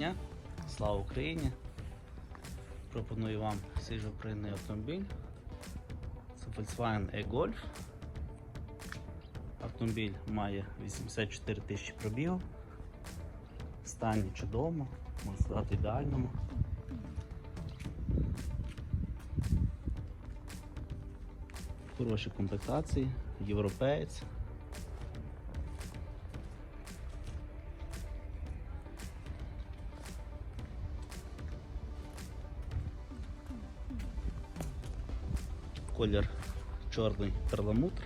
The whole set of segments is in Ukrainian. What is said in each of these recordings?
Дня, слава Україні! Пропоную вам свіжопринний автомобіль. Це Volkswagen e-Golf. Автомобіль має 84 тисячі пробігу. В стані чудовому, можна сказати ідеальному. Хороші комплектації, європеєць. Колір чорний перламутр,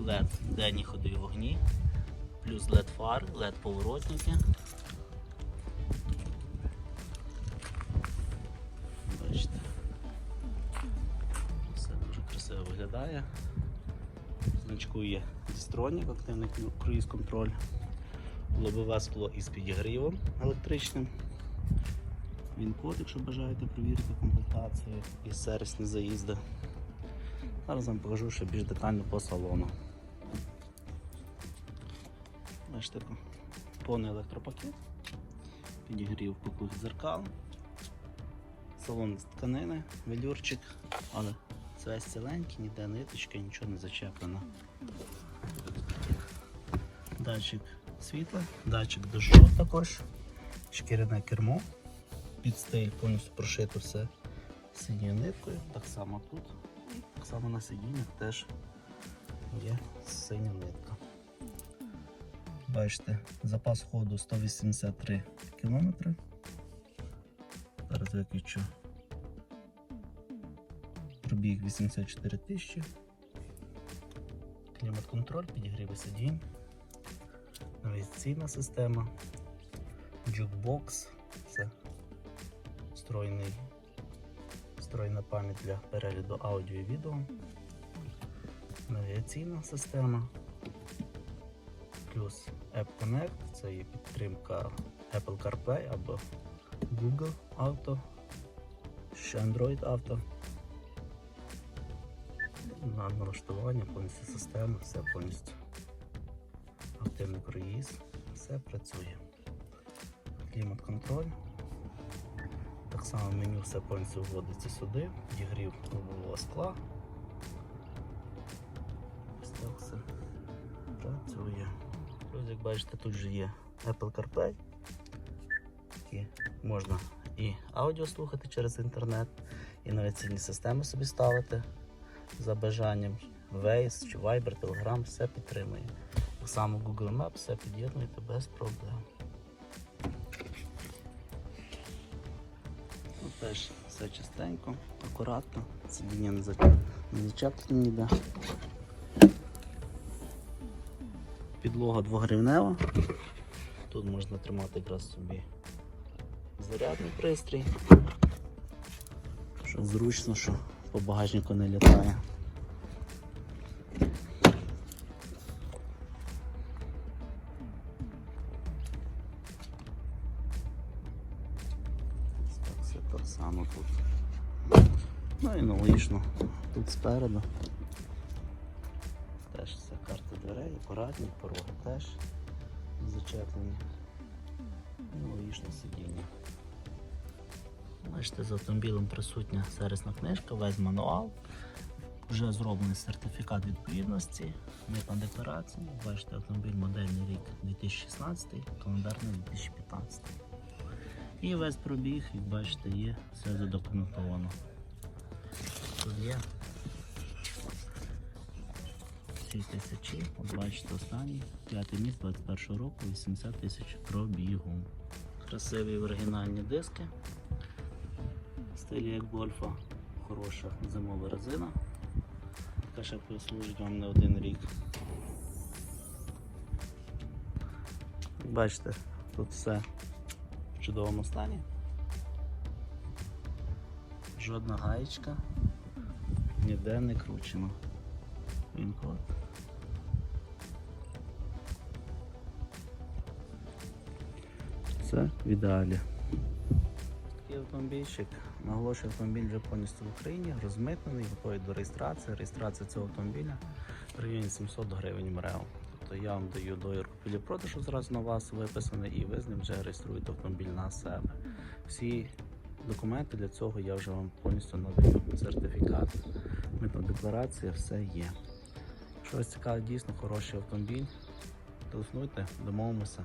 LED денні ходові вогні, плюс LED фари, LED поворотники. Бачите, все дуже красиво виглядає. Значку є Дістронік, активний круїз контроль, лобове скло із підігрівом електричним. Він код, якщо бажаєте перевірити комплектацію і сервісні заїзди. Зараз вам покажу ще більш детально по салону. Бачите, повний електропакет, підігрів купих дзеркал, салон з тканини, велюрчик, але це весь ціленький, ніде ниточка, нічого не зачеплено. Датчик світла, датчик дощу також, шкіряне кермо під стиль повністю прошито все синьою ниткою. Так само тут. Так само на сидіннях теж є синя нитка. Бачите, запас ходу 183 км. Зараз виключу. Пробіг 84 тисячі. Клімат-контроль, підігріви сидінь. Навігаційна система, джукбокс. Це встроєний, встроєна пам'ять для перегляду аудіо і відео, навігаційна система, плюс App Connect, це є підтримка Apple CarPlay або Google Auto, ще Android Auto. На налаштування повністю системи, все повністю активний круїз, все працює. Клімат-контроль. Так само меню все повністю вводиться сюди, підігрів лобового скла. Ось працює. Плюс, як бачите, тут же є Apple CarPlay. Які можна і аудіо слухати через інтернет, і навіть системи собі ставити за бажанням. Waze чи Viber, Telegram все підтримує. Так само Google Maps все під'єднуєте без проблем. Теж все чистенько, акуратно, сидіння не не зачеплені ніде. Підлога двогривнева. Тут можна тримати якраз собі зарядний пристрій. Що зручно, що по багажнику не літає. Так, само тут. Ну і аналогічно тут спереду. Теж все карта дверей, акуратні, пороги теж зачеплені. І аналогічно сидіння. Бачите, з автомобілем присутня сервісна книжка, весь мануал. Вже зроблений сертифікат відповідності, митна декларація. Бачите, автомобіль модельний рік 2016, календарний 2015. І весь пробіг, як бачите, є. Все задокументовано. Тут є. 6 тисячі, от бачите, останній, п'ятий місць 21 року, 80 тисяч пробігу. Красиві оригінальні диски. Стилі як гольфа, хороша зимова резина, яка ще послужить вам не один рік. Бачите, тут все чудовому стані. Жодна гаєчка ніде не кручена. Він код. Все в ідеалі. Такий автомобільчик. Наголошую, автомобіль вже повністю в Україні, розмитнений, готовий до реєстрації. Реєстрація цього автомобіля в районі 700 гривень МРЕО. Тобто я вам даю договір купівлі продажу зразу на вас виписаний, і ви з ним вже реєструєте автомобіль на себе. Всі документи для цього я вже вам повністю надаю. Сертифікат, митна декларація, все є. Якщо вас цікавить дійсно хороший автомобіль, телефонуйте, домовимося.